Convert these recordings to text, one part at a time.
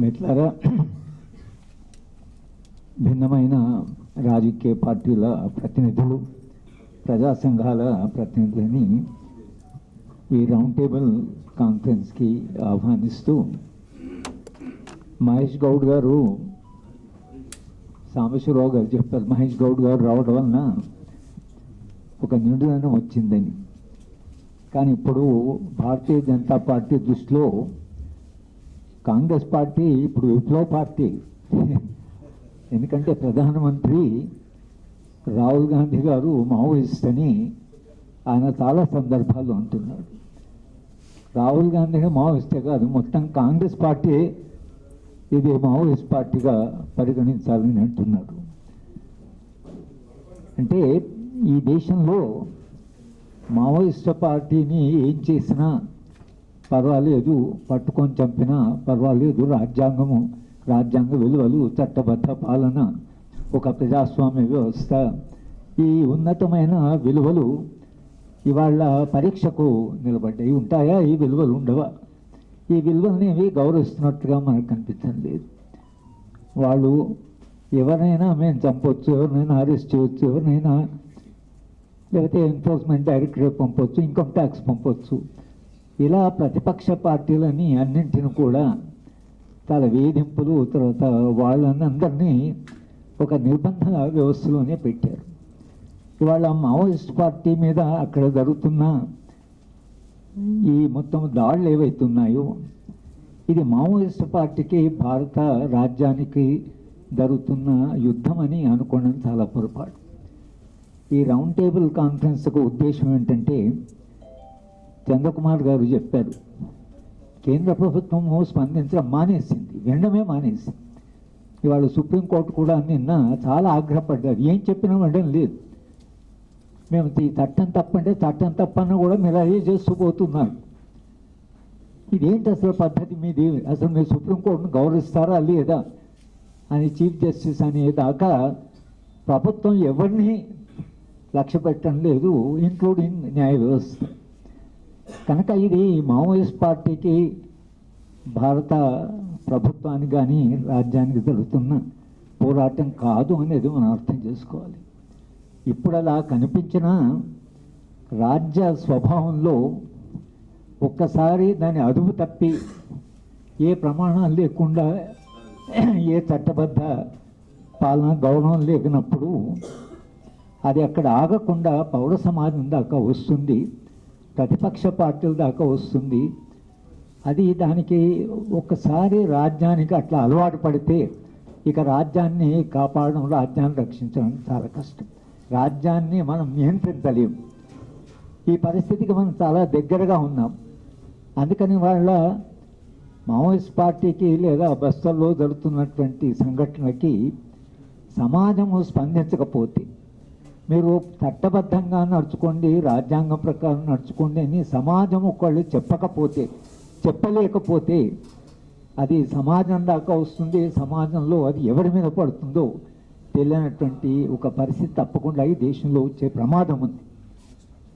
మిట్లారా భిన్నమైన రాజకీయ పార్టీల ప్రతినిధులు ప్రజా సంఘాల ప్రతినిధులని ఈ రౌండ్ టేబుల్ కాన్ఫరెన్స్కి ఆహ్వానిస్తూ మహేష్ గౌడ్ గారు సాంబశివరావు గారు చెప్పారు. మహేష్ గౌడ్ గారు రావడం వలన ఒక నిండుదనం వచ్చిందని. కానీ ఇప్పుడు భారతీయ జనతా పార్టీ దృష్టిలో కాంగ్రెస్ పార్టీ ఇప్పుడు విప్లవ పార్టీ. ఎందుకంటే ప్రధానమంత్రి రాహుల్ గాంధీ గారు మావోయిస్ట్ అని ఆయన చాలా సందర్భాల్లో అంటున్నాడు రాహుల్ గాంధీగా మావోయిస్టే కాదు మొత్తం కాంగ్రెస్ పార్టీ ఇది మావోయిస్ట్ పార్టీగా పరిగణించాలని అంటున్నారు. అంటే ఈ దేశంలో మావోయిస్ట్ పార్టీని ఏం చేసినా పర్వాలేదు పట్టుకొని చంపినా పర్వాలేదు రాజ్యాంగము రాజ్యాంగ విలువలు చట్టబద్ధ పాలన ఒక ప్రజాస్వామ్య వ్యవస్థ. ఈ ఉన్నతమైన విలువలు ఇవాళ పరీక్షకు నిలబడ్డాయి. ఉంటాయా? ఈ విలువలు ఉండవా? ఈ విలువల్ని గౌరవిస్తున్నట్టుగా మనకు కనిపించండి లేదు. వాళ్ళు ఎవరినైనా మేము చంపొచ్చు ఎవరినైనా అరెస్ట్ చేయొచ్చు ఎవరినైనా లేకపోతే ఎన్ఫోర్స్మెంట్ డైరెక్టరేట్ పంపొచ్చు ఇన్కమ్ ట్యాక్స్ పంపొచ్చు. ఇలా ప్రతిపక్ష పార్టీలని అన్నింటిని కూడా తల వేధింపులు తర్వాత వాళ్ళని అందరినీ ఒక నిర్బంధ వ్యవస్థలోనే పెట్టారు. ఇవాళ మావోయిస్ట్ పార్టీ మీద అక్కడ జరుగుతున్న ఈ మొత్తం దాడులు ఏవైతున్నాయో ఇది మావోయిస్ట్ పార్టీకి భారత రాజ్యానికి జరుగుతున్న యుద్ధం అని అనుకోవడం చాలా పొరపాటు. ఈ రౌండ్ టేబుల్ కాన్ఫరెన్స్కు ఉద్దేశం ఏంటంటే చంద్రకుమార్ గారు చెప్పారు కేంద్ర ప్రభుత్వము స్పందించడం మానేసింది వినడమే మానేసింది. ఇవాళ సుప్రీంకోర్టు కూడా నిన్న చాలా ఆగ్రహపడ్డారు ఏం చెప్పినా వినడం లేదు. మేము ఈ చట్టం తప్పంటే చట్టం తప్పన్న కూడా మీరు అదే చేస్తూ పోతున్నారు ఇదేంటి అసలు పద్ధతి మీది? అసలు మీరు సుప్రీంకోర్టును గౌరవిస్తారా లేదా? అని చీఫ్ జస్టిస్ అనే దాకా ప్రభుత్వం ఎవరిని లక్ష్య పెట్టడం లేదు ఇంక్లూడింగ్ న్యాయ వ్యవస్థ. కనుక ఇది మావోయిస్ట్ పార్టీకి భారత ప్రభుత్వానికి కానీ రాజ్యానికి జరుగుతున్న పోరాటం కాదు అనేది మనం అర్థం చేసుకోవాలి. ఇప్పుడు అలా కనిపించిన రాజ్య స్వభావంలో ఒక్కసారి దాని అదుపు తప్పి ఏ ప్రమాణాలు లేకుండా ఏ చట్టబద్ధ పాలన గౌరవం లేకున్నప్పుడు అది అక్కడ ఆగకుండా పౌర సమాజం దాకా వస్తుంది. ప్రతిపక్ష పార్టీల దాకా వస్తుంది. అది దానికి ఒకసారి రాజ్యానికి అట్లా అలవాటు పడితే ఇక రాజ్యాన్ని కాపాడడం రాజ్యాన్ని రక్షించడం చాలా కష్టం. రాజ్యాన్ని మనం నియంత్రించలేము ఈ పరిస్థితికి మనం చాలా దగ్గరగా ఉన్నాం. అందుకని వాళ్ళ మావోయిస్ట్ పార్టీకి లేదా బస్తల్లో జరుగుతున్నటువంటి సంఘటనకి సమాజము స్పందించకపోతే మీరు చట్టబద్ధంగా నడుచుకోండి రాజ్యాంగం ప్రకారం నడుచుకోండి అని సమాజం ఒకళ్ళు చెప్పకపోతే చెప్పలేకపోతే అది సమాజం దాకా వస్తుంది సమాజంలో అది ఎవరి మీద పడుతుందో తెలియనటువంటి ఒక పరిస్థితి తప్పకుండా ఈ దేశంలో వచ్చే ప్రమాదం ఉంది.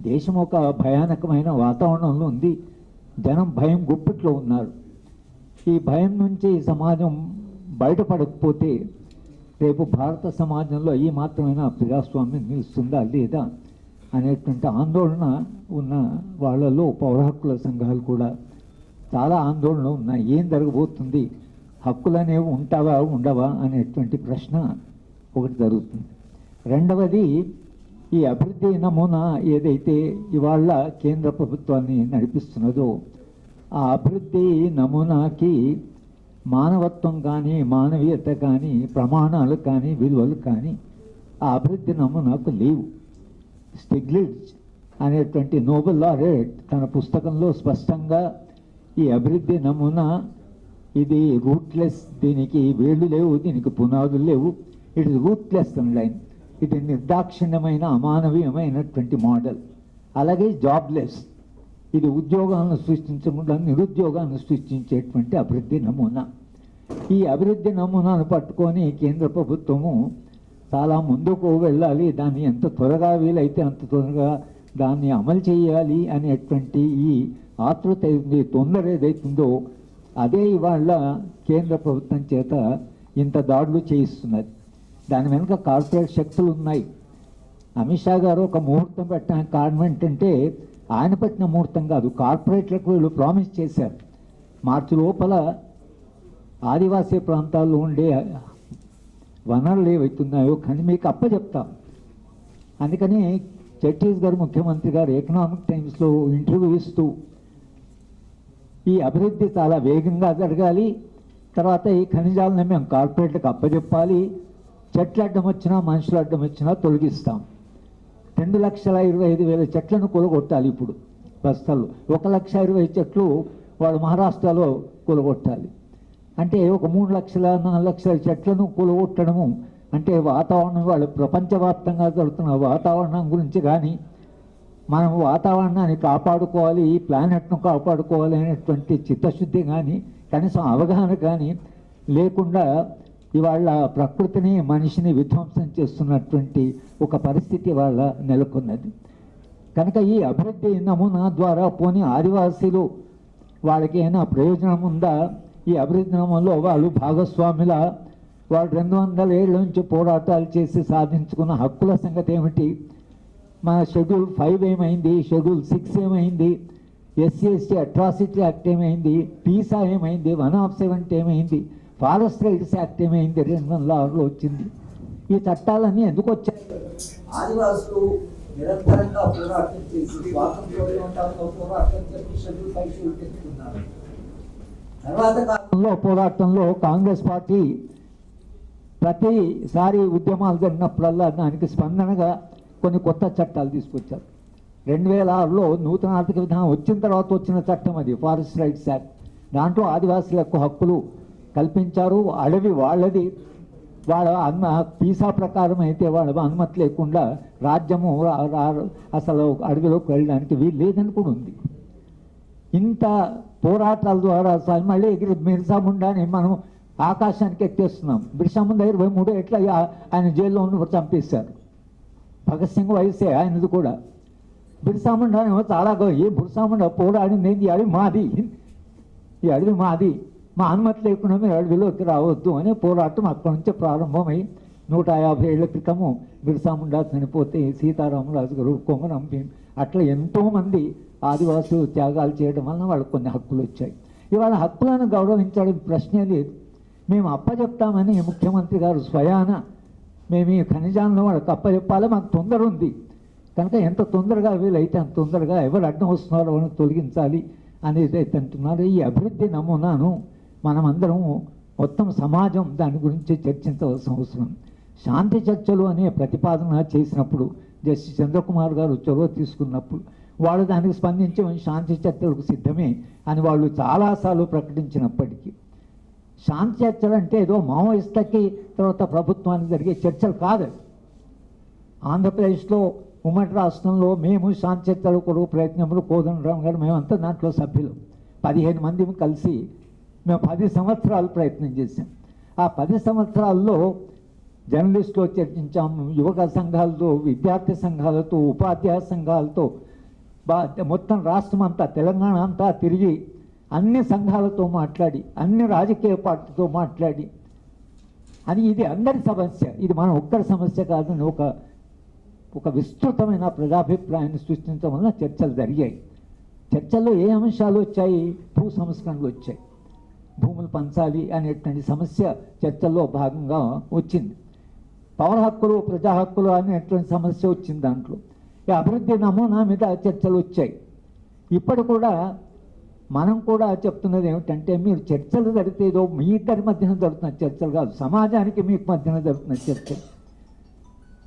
దేశం ఒక భయానకమైన వాతావరణంలో ఉంది. జనం భయం గుప్పిట్లో ఉన్నారు. ఈ భయం నుంచి సమాజం బయటపడకపోతే రేపు భారత సమాజంలో ఈ మాత్రమైనా ప్రజాస్వామ్యం నిలుస్తుందా లేదా అనేటువంటి ఆందోళన ఉన్న వాళ్ళలో పౌర హక్కుల సంఘాలు కూడా చాలా ఆందోళన ఉన్నాయి. ఏం జరగబోతుంది? హక్కులు అనేవి ఉంటావా ఉండవా అనేటువంటి ప్రశ్న ఒకటి జరుగుతుంది. రెండవది ఈ అభివృద్ధి నమూనా ఏదైతే ఇవాళ కేంద్ర ప్రభుత్వాన్ని నడిపిస్తున్నదో ఆ అభివృద్ధి నమూనాకి మానవత్వం కానీ మానవీయత కానీ ప్రమాణాలు కానీ విలువలు కానీ ఆ అభివృద్ధి నమూనాకు లేవు. స్టిగ్లిట్జ్ అనేటువంటి నోబెల్ లారెట్ తన పుస్తకంలో స్పష్టంగా ఈ అభివృద్ధి నమూనా ఇది రూట్లెస్ దీనికి వేళ్ళు లేవు దీనికి పునాదులు లేవు. ఇట్ ఇస్ రూట్లెస్ లైన్ ఇది నిర్దాక్షిణ్యమైన అమానవీయమైనటువంటి మోడల్. అలాగే జాబ్లెస్ ఇది ఉద్యోగాలను సృష్టించకుండా నిరుద్యోగాన్ని సృష్టించేటువంటి అభివృద్ధి నమూనా. ఈ అభివృద్ధి నమూనాను పట్టుకొని కేంద్ర ప్రభుత్వము చాలా ముందుకు వెళ్ళాలి దాన్ని ఎంత త్వరగా వీలైతే అంత త్వరగా దాన్ని అమలు చేయాలి అనేటువంటి ఈ ఆతృత తొందర ఏదైతుందో అదే ఇవాళ కేంద్ర ప్రభుత్వం చేత ఇంత దాడులు చేయిస్తున్నది. దాని వెనుక కార్పొరేట్ శక్తులు ఉన్నాయి. అమిత్ షా గారు ఒక ముహూర్తం పెట్టడానికి కారణం ఏంటంటే ఆయన పెట్టిన ముహూర్తం కాదు కార్పొరేట్లకు వీళ్ళు ప్రామిస్ చేశారు. మార్చి లోపల ఆదివాసీ ప్రాంతాల్లో ఉండే వనరులు ఏవైతున్నాయో కానీ మీకు అప్పచెప్తాం అందుకని ఛత్తీస్గఢ్ ముఖ్యమంత్రి గారు ఎకనామిక్ టైమ్స్లో ఇంటర్వ్యూ ఇస్తూ ఈ అభివృద్ధి చాలా వేగంగా జరగాలి. తర్వాత ఈ ఖనిజాలను మేము కార్పొరేట్లకు అప్పచెప్పాలి చెట్లు అడ్డం వచ్చినా మనుషులు అడ్డం వచ్చినా తొలగిస్తాం. రెండు లక్షల ఇరవై ఐదు వేల చెట్లను కూలగొట్టాలి ఇప్పుడు బస్తాలు. ఒక లక్ష ఇరవై చెట్లు వాళ్ళు మహారాష్ట్రలో కూలగొట్టాలి. అంటే ఒక మూడు లక్షల నాలుగు లక్షల చెట్లను కూలగొట్టడము అంటే వాతావరణం వాళ్ళు ప్రపంచవ్యాప్తంగా జరుగుతున్న వాతావరణం గురించి కానీ మనం వాతావరణాన్ని కాపాడుకోవాలి ఈ ప్లానెట్ను కాపాడుకోవాలి అనేటువంటి చిత్తశుద్ధి కానీ కనీసం అవగాహన కానీ లేకుండా ఇవాళ ప్రకృతిని మనిషిని విధ్వంసం చేస్తున్నటువంటి ఒక పరిస్థితి వాళ్ళ నెలకొన్నది. కనుక ఈ అభివృద్ధి నమూనా ద్వారా పోని ఆదివాసీలు వాళ్ళకి ఏమైనా ప్రయోజనం ఉందా? ఈ అభివృద్ధి నమూనాలో వాళ్ళు భాగస్వాముల? వాళ్ళు రెండు వందల ఏళ్ళ నుంచి పోరాటాలు చేసి సాధించుకున్న హక్కుల సంగతి ఏమిటి? మన షెడ్యూల్ ఫైవ్ ఏమైంది? షెడ్యూల్ సిక్స్ ఏమైంది? ఎస్సీ ఎస్టీ అట్రాసిటీ యాక్ట్ ఏమైంది? పీసా ఏమైంది? వన్ ఆఫ్ సెవెంటీ ఏమైంది? ఫారెస్ట్ రైట్స్ యాక్ట్ ఏమైంది రెండు వందల ఆరులో వచ్చింది. ఈ చట్టాలన్నీ ఎందుకు వచ్చాయి? ఆదివాసులు నిరంతరంగా పోరాటం చేసి స్వాతంత్రంలో పోరాటం చేసి షెడ్యూల్ ఫైవ్ షెడ్యూల్ తెచ్చుకున్నారు తర్వాత కాలంలో పోరాటంలో కాంగ్రెస్ పార్టీ ప్రతిసారి ఉద్యమాలు జరిగినప్పుడల్లా దానికి స్పందనగా కొన్ని కొత్త చట్టాలు తీసుకొచ్చారు. రెండు వేల ఆరులో నూతన ఆర్థిక విధానం వచ్చిన తర్వాత వచ్చిన చట్టం అది ఫారెస్ట్ రైట్స్ యాక్ట్. దాంట్లో ఆదివాసులకు హక్కులు కల్పించారు. అడవి వాళ్ళది. వాళ్ళ అన్న పీసా ప్రకారం అయితే వాళ్ళ అనుమతి లేకుండా రాజ్యము అసలు అడవిలోకి వెళ్ళడానికి వీలు లేదని కూడా ఉంది. ఇంత పోరాటాల ద్వారా అసలు మళ్ళీ ఎగిరి మిర్సా ముండాని మనం ఆకాశానికి ఎక్కేస్తున్నాం. బిర్సా ముండా ఇరవై మూడు ఎట్లా ఆయన జైల్లో ఉన్నప్పుడు చంపేశారు. భగత్ సింగ్ వయసే ఆయనది కూడా. బిర్సా ముండా చాలా ఏ బిర్సా ముండా పోరాడింది ఏంది? ఈ అడవి మాది. ఈ అడవి మాది. మా అనుమతి లేకుండా మీరు అడవిలోకి రావద్దు అనే పోరాటం అక్కడి నుంచి ప్రారంభమై నూట యాభై ఏళ్ళ క్రితము బిర్సా ముండా చనిపోతే సీతారామరాజు గారు కొమరం భీం అట్లా ఎంతోమంది ఆదివాసులు త్యాగాలు చేయడం వలన వాళ్ళకి కొన్ని హక్కులు వచ్చాయి. ఇవాళ హక్కులను గౌరవించడం ప్రశ్నే లేదు. మేము అప్పచెప్తామని ముఖ్యమంత్రి గారు స్వయాన మేము ఈ ఖనిజాలను వాళ్ళకి అప్పచెప్పాలి మాకు తొందర ఉంది. కనుక ఎంత తొందరగా వీలైతే అంత తొందరగా ఎవరు అడ్డం వస్తున్నారో వాళ్ళని తొలగించాలి అనేది అయితే అంటున్నారు. ఈ అభివృద్ధి నమూనాను మనమందరం మొత్తం సమాజం దాని గురించి చర్చించవలసిన అవసరం. శాంతి చర్చలు అనే ప్రతిపాదన చేసినప్పుడు జస్టిస్ చంద్రకుమార్ గారు చొరవ తీసుకున్నప్పుడు వాళ్ళు దానికి స్పందించి శాంతి చర్చలకు సిద్ధమే అని వాళ్ళు చాలాసార్లు ప్రకటించినప్పటికీ. శాంతి చర్చలు అంటే ఏదో మావోయిస్టులకి తర్వాత ప్రభుత్వానికి జరిగే చర్చలు కాదు. ఆంధ్రప్రదేశ్లో ఉమ్మడి రాష్ట్రంలో మేము శాంతి చర్చలు కొరకు ప్రయత్నములు కోదండరామ్ గారు మేమంతా దాంట్లో సభ్యులు. పదిహేను మంది కలిసి మేము పది సంవత్సరాలు ప్రయత్నం చేశాం. ఆ పది సంవత్సరాల్లో జర్నలిస్టులో చర్చించాము యువక సంఘాలతో విద్యార్థి సంఘాలతో ఉపాధ్యాయ సంఘాలతో బా మొత్తం రాష్ట్రం అంతా తెలంగాణ అంతా తిరిగి అన్ని సంఘాలతో మాట్లాడి అన్ని రాజకీయ పార్టీతో మాట్లాడి. అని ఇది అందరి సమస్య. ఇది మన ఒక్కరి సమస్య కాదని ఒక ఒక విస్తృతమైన ప్రజాభిప్రాయాన్ని సృష్టించడం వల్ల చర్చలు జరిగాయి. చర్చల్లో ఏ అంశాలు వచ్చాయి? భూ సంస్కరణలు వచ్చాయి. భూములు పంచాలి అనేటువంటి సమస్య చర్చల్లో భాగంగా వచ్చింది. పౌర హక్కులు ప్రజా హక్కులు అనేటువంటి సమస్య వచ్చింది దాంట్లో. ఈ అభివృద్ధి నమూనా మీద చర్చలు వచ్చాయి. ఇప్పుడు కూడా మనం కూడా చెప్తున్నది ఏమిటంటే మీరు చర్చలు జరిగితే ఏదో మీ ఇద్దరి మధ్యన జరుగుతున్న చర్చలు కాదు సమాజానికి మీకు మధ్యన జరుగుతున్న చర్చలు.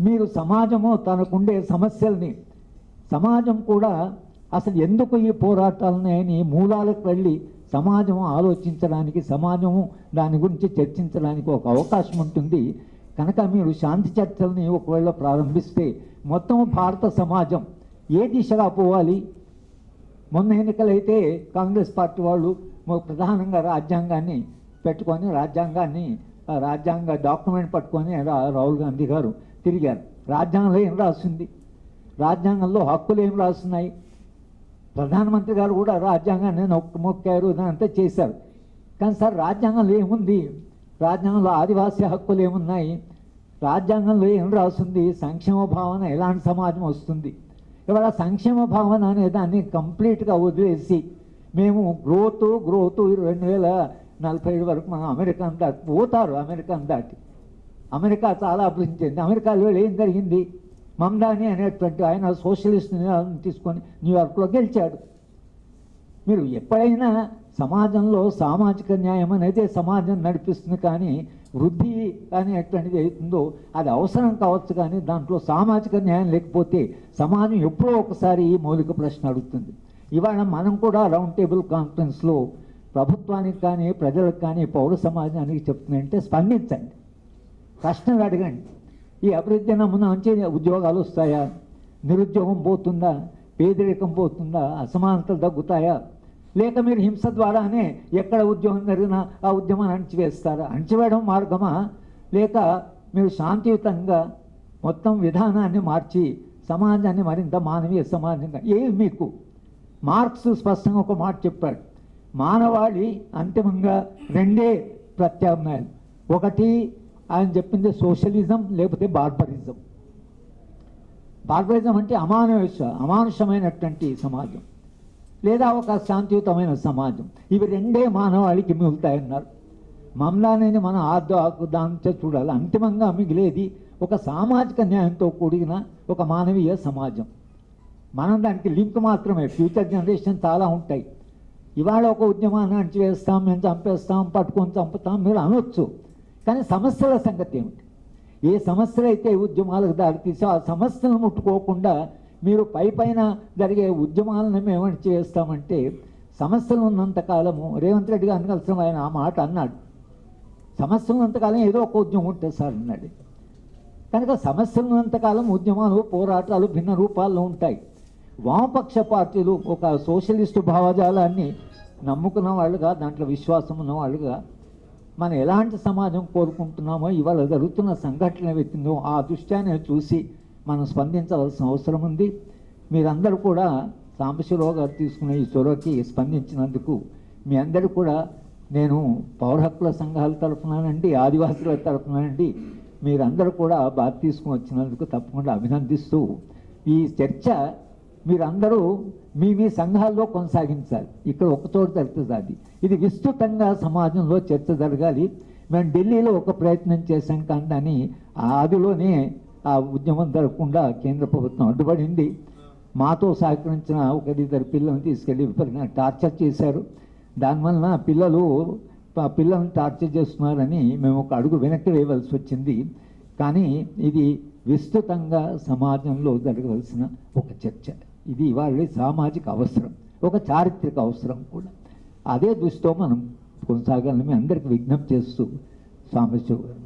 మీరు సమాజము తనకుండే సమస్యల్ని సమాజం కూడా అసలు ఎందుకు ఈ పోరాటాలని మూలాలకు వెళ్ళి సమాజం ఆలోచించడానికి సమాజము దాని గురించి చర్చించడానికి ఒక అవకాశం ఉంటుంది. కనుక మీరు శాంతి చర్చల్ని ఒకవేళ ప్రారంభిస్తే మొత్తం భారత సమాజం ఏ దిశగా పోవాలి? మొన్న ఎన్నికలైతే కాంగ్రెస్ పార్టీ వాళ్ళు ప్రధానంగా రాజ్యాంగాన్ని పెట్టుకొని రాజ్యాంగాన్ని రాజ్యాంగ డాక్యుమెంట్ పట్టుకొని రాహుల్ గాంధీ గారు తిరిగారు. రాజ్యాంగంలో ఏం రాసింది? రాజ్యాంగంలో హక్కులు ఏం రాస్తున్నాయి? ప్రధానమంత్రి గారు కూడా రాజ్యాంగాన్ని నొక్కి మొక్కారు అంతా చేశారు. కానీ సార్ రాజ్యాంగంలో ఏముంది? రాజ్యాంగంలో ఆదివాసీ హక్కులు ఏమున్నాయి? రాజ్యాంగంలో ఏం రాస్తుంది సంక్షేమ భావన ఎలాంటి సమాజం వస్తుంది? ఇవాళ సంక్షేమ భావన అనే దాన్ని కంప్లీట్గా వదిలేసి మేము గ్రోత్ గ్రోత్ రెండు వేల నలభై ఏడు వరకు మనం అమెరికాను దాటి పోతారు అమెరికాను దాటి. అమెరికా చాలా అభివృద్ధి చెంది అమెరికాలో ఏం జరిగింది? మమ్దాని అనేటువంటి ఆయన సోషలిస్ట్ తీసుకొని న్యూయార్క్లో గెలిచాడు. మీరు ఎప్పుడైనా సమాజంలో సామాజిక న్యాయం అనేది సమాజం నడిపిస్తుంది కానీ వృద్ధి అనేటువంటిది అవుతుందో అది అవసరం కావచ్చు కానీ దాంట్లో సామాజిక న్యాయం లేకపోతే సమాజం ఎప్పుడో ఒకసారి ఈ మౌలిక ప్రశ్న అడుగుతుంది. ఇవాళ మనం కూడా రౌండ్ టేబుల్ కాన్ఫరెన్స్లో ప్రభుత్వానికి కానీ ప్రజలకు కానీ పౌర సమాజానికి చెప్తుందంటే స్పందించండి. ప్రశ్నలు అడగండి. ఈ అభివృద్ధి నమూనా ఉంచే ఉద్యోగాలు వస్తాయా? నిరుద్యోగం పోతుందా? పేదరికం పోతుందా? అసమానతలు తగ్గుతాయా? లేక మీరు హింస ద్వారానే ఎక్కడ ఉద్యోగం జరిగినా ఆ ఉద్యమాన్ని అణిచివేస్తారా? అణిచివేయడం మార్గమా? లేక మీరు శాంతియుతంగా మొత్తం విధానాన్ని మార్చి సమాజాన్ని మరింత మానవీయ సమాజంగా ఏవి మీకు? మార్క్స్ స్పష్టంగా ఒక మాట చెప్పాడు. మానవాళి అంతిమంగా రెండే ప్రత్యామ్నాయాలు. ఒకటి ఆయన చెప్పింది సోషలిజం లేకపోతే బార్బరిజం. బార్బరిజం అంటే అమానుష అమానుషమైనటువంటి సమాజం. లేదా ఒక శాంతియుతమైన సమాజం. ఇవి రెండే మానవాళికి మిగులుతాయన్నారు. మమ్లానేని మన ఆద్య దాంతో చూడాలి. అంతిమంగా మిగిలేది ఒక సామాజిక న్యాయంతో కూడిన ఒక మానవీయ సమాజం. మనం దానికి లింక్ మాత్రమే. ఫ్యూచర్ జనరేషన్ చాలా ఉంటాయి. ఇవాళ ఒక ఉద్యమాన్ని అణచివేస్తాం మేము చంపేస్తాం పట్టుకొని చంపుతాం మీరు అనొచ్చు. కానీ సమస్యల సంగతి ఏమిటి? ఏ సమస్యలు అయితే ఉద్యమాలకు దారితీసో ఆ సమస్యలను ముట్టుకోకుండా మీరు పై పైన జరిగే ఉద్యమాలను మేము చేస్తామంటే సమస్యలు ఉన్నంత కాలము రేవంత్ రెడ్డి గారిని కలిసిన ఆయన ఆ మాట అన్నాడు. సమస్యలు ఉన్నంతకాలం ఏదో ఒక ఉద్యమం ఉంటుంది సార్ అన్నాడు. కనుక సమస్యలు ఉన్నంతకాలం ఉద్యమాలు పోరాటాలు భిన్న రూపాల్లో ఉంటాయి. వామపక్ష పార్టీలు ఒక సోషలిస్టు భావజాలాన్ని నమ్ముకున్న వాళ్ళుగా దాంట్లో విశ్వాసం ఉన్నవాళ్ళుగా మనం ఎలాంటి సమాజం కోరుకుంటున్నామో ఇవాళ జరుగుతున్న సంఘటన వ్యక్తిందో ఆ దృష్ట్యాన్ని చూసి మనం స్పందించవలసిన అవసరం ఉంది. మీరందరూ కూడా సాంబశివరావు గారు తీసుకున్న ఈ చొరవకి స్పందించినందుకు మీ అందరూ కూడా నేను పౌర హక్కుల సంఘాల తరఫునండి ఆదివాసుల తరఫునండి మీరందరూ కూడా బాధ తీసుకుని వచ్చినందుకు తప్పకుండా అభినందిస్తూ ఈ చర్చ మీరందరూ మీ మీ సంఘాల్లో కొనసాగించాలి. ఇక్కడ ఒకచోట జరుగుతుంది. అది ఇది విస్తృతంగా సమాజంలో చర్చ జరగాలి. మేము ఢిల్లీలో ఒక ప్రయత్నం చేశాం కానీ దాన్ని ఆదిలోనే ఆ ఉద్యమం జరగకుండా కేంద్ర ప్రభుత్వం అడ్డుపడింది. మాతో సహకరించిన ఒకరిద్దరు పిల్లల్ని తీసుకెళ్ళి విపరీతంగా టార్చర్ చేశారు. దానివలన పిల్లలు పిల్లల్ని టార్చర్ చేస్తున్నారని మేము ఒక అడుగు వెనక్కి వేయవలసి వచ్చింది. కానీ ఇది విస్తృతంగా సమాజంలో జరగవలసిన ఒక చర్చ. ఇది ఇవాళ సామాజిక అవసరం ఒక చారిత్రక అవసరం కూడా. అదే దృష్టితో మనం కొనసాగాలని మీ అందరికి విజ్ఞప్తి చేస్తూ సాంబశివ గారు